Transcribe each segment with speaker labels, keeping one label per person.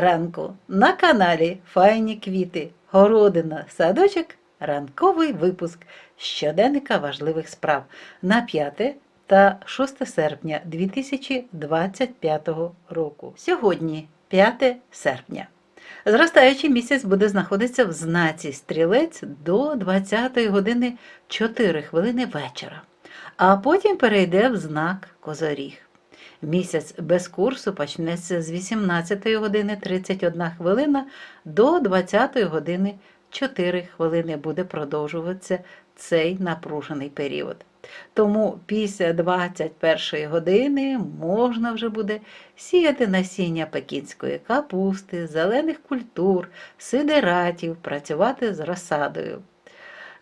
Speaker 1: ранку на каналі Файні квіти, городина, садочок, ранковий випуск щоденника важливих справ на 5 та 6 серпня 2025 року. Сьогодні 5 серпня. Зростаючий місяць буде знаходитися в знаці стрілець до 20 години 4 хвилини вечора, а потім перейде в знак Козоріг. Місяць без курсу почнеться з 18 години 31 хвилина до 20 години 4 хвилини буде продовжуватися цей напружений період. Тому після 21 години можна вже буде сіяти насіння пекінської капусти, зелених культур, сидератів, працювати з розсадою.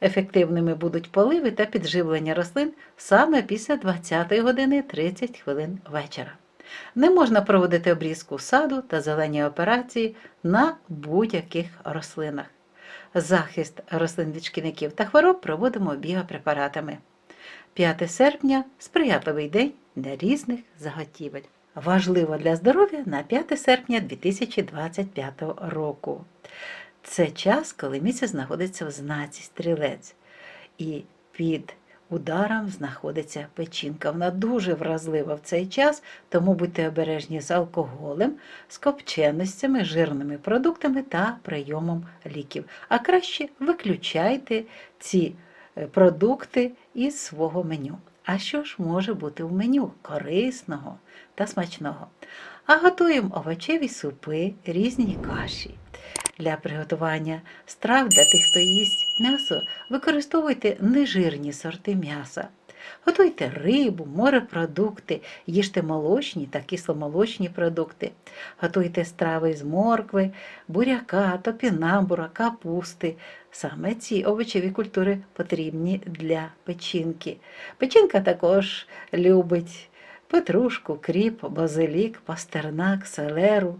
Speaker 1: Ефективними будуть поливи та підживлення рослин саме після 20 години 30 хвилин вечора. Не можна проводити обрізку саду та зелені операції на будь-яких рослинах. Захист рослин від шкідників та хвороб проводимо біопрепаратами. 5 серпня сприятливий день для різних заготівель. Важливо для здоров'я на 5 серпня 2025 року. Це час, коли місяць знаходиться в знаці стрілець, і під ударом знаходиться печінка. Вона дуже вразлива в цей час, тому будьте обережні з алкоголем, з копченостями, жирними продуктами та прийомом ліків. А краще виключайте ці е, продукти із свого меню. А що ж може бути в меню корисного та смачного? А готуємо овочеві супи, різні каші. Для приготування страв для тих, хто їсть м'ясо, використовуйте нежирні сорти м'яса. Готуйте рибу, морепродукти, їжте молочні та кисломолочні продукти. Готуйте страви з моркви, буряка, топінамбура, капусти. Саме ці овочеві культури потрібні для печінки. Печінка також любить петрушку, кріп, базилік, пастернак, селеру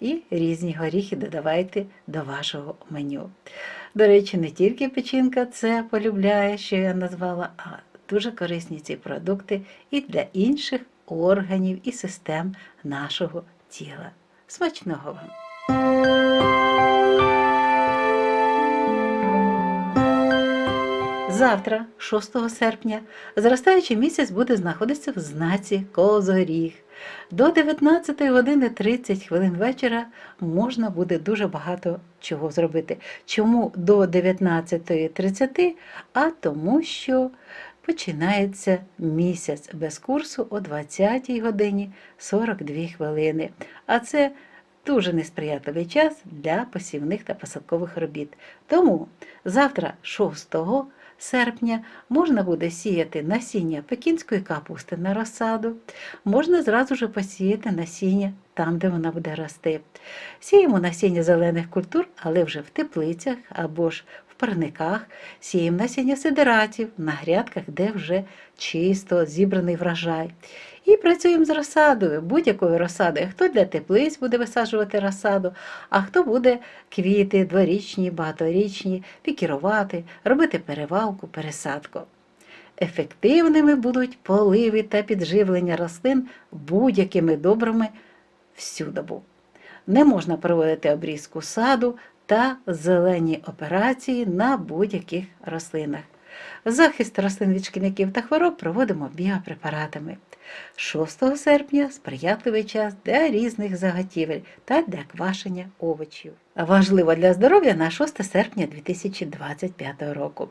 Speaker 1: і різні горіхи додавайте до вашого меню. До речі, не тільки печінка це полюбляє, що я назвала, а дуже корисні ці продукти і для інших органів і систем нашого тіла. Смачного вам! Завтра, 6 серпня, зростаючий місяць буде знаходитися в знаці Козоріг. До 19 години 30 хвилин вечора можна буде дуже багато чого зробити. Чому до 19.30? А тому, що починається місяць без курсу о 20 годині 42 хвилини. А це дуже несприятливий час для посівних та посадкових робіт. Тому завтра, 6 серпня можна буде сіяти насіння пекінської капусти на розсаду, можна зразу ж посіяти насіння там, де вона буде рости. Сіємо насіння зелених культур, але вже в теплицях або ж парниках, сіємо насіння сидератів на грядках, де вже чисто зібраний врожай. І працюємо з розсадою, будь-якою розсадою. Хто для теплиць буде висаджувати розсаду, а хто буде квіти дворічні, багаторічні, пікірувати, робити перевалку, пересадку. Ефективними будуть поливи та підживлення рослин будь-якими добрими всю добу. Не можна проводити обрізку саду та зелені операції на будь-яких рослинах. Захист рослин від шкідників та хвороб проводимо біопрепаратами. 6 серпня сприятливий час для різних заготівель та для квашення овочів. Важливо для здоров'я на 6 серпня 2025 року.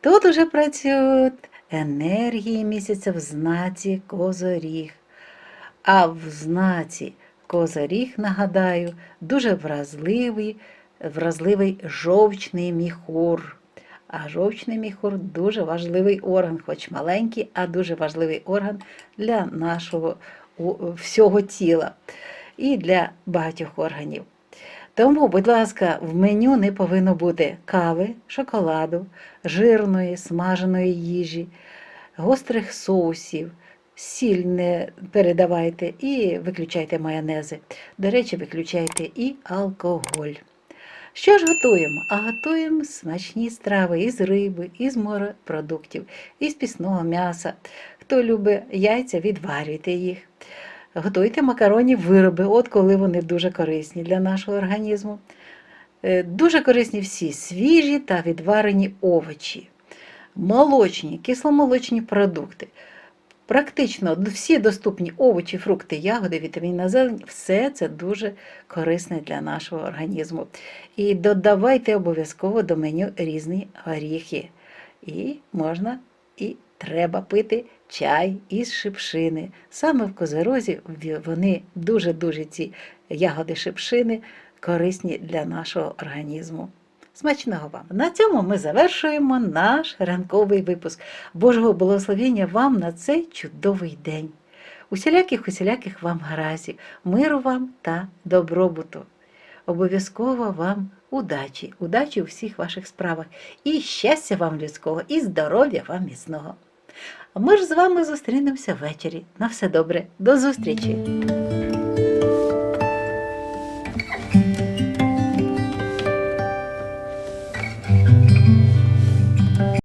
Speaker 1: Тут уже працюють енергії місяця в знаці Козоріг. А в знаці Козоріг, нагадаю, дуже вразливий, вразливий жовчний міхур. А жовчний міхур дуже важливий орган, хоч маленький, а дуже важливий орган для нашого всього тіла і для багатьох органів. Тому, будь ласка, в меню не повинно бути кави, шоколаду, жирної, смаженої їжі, гострих соусів, сіль не передавайте і виключайте майонези. До речі, виключайте і алкоголь. Що ж готуємо? А готуємо смачні страви із риби, із морепродуктів, із пісного м'яса. Хто любить яйця, відварюйте їх. Готуйте макаронні вироби, от коли вони дуже корисні для нашого організму. Е, Дуже корисні всі свіжі та відварені овочі, молочні, кисломолочні продукти. Практично всі доступні овочі, фрукти, ягоди, вітамінна зелень все це дуже корисне для нашого організму. І додавайте обов'язково до меню різні горіхи. І можна і треба пити чай із шипшини. Саме в козерозі в- вони дуже-дуже ці ягоди шипшини корисні для нашого організму. Смачного вам! На цьому ми завершуємо наш ранковий випуск. Божого благословення вам на цей чудовий день. Усіляких усіляких вам гаразів, миру вам та добробуту. Обов'язково вам удачі, удачі у всіх ваших справах, і щастя вам людського, і здоров'я вам міцного. А ми ж з вами зустрінемося ввечері. На все добре, до зустрічі!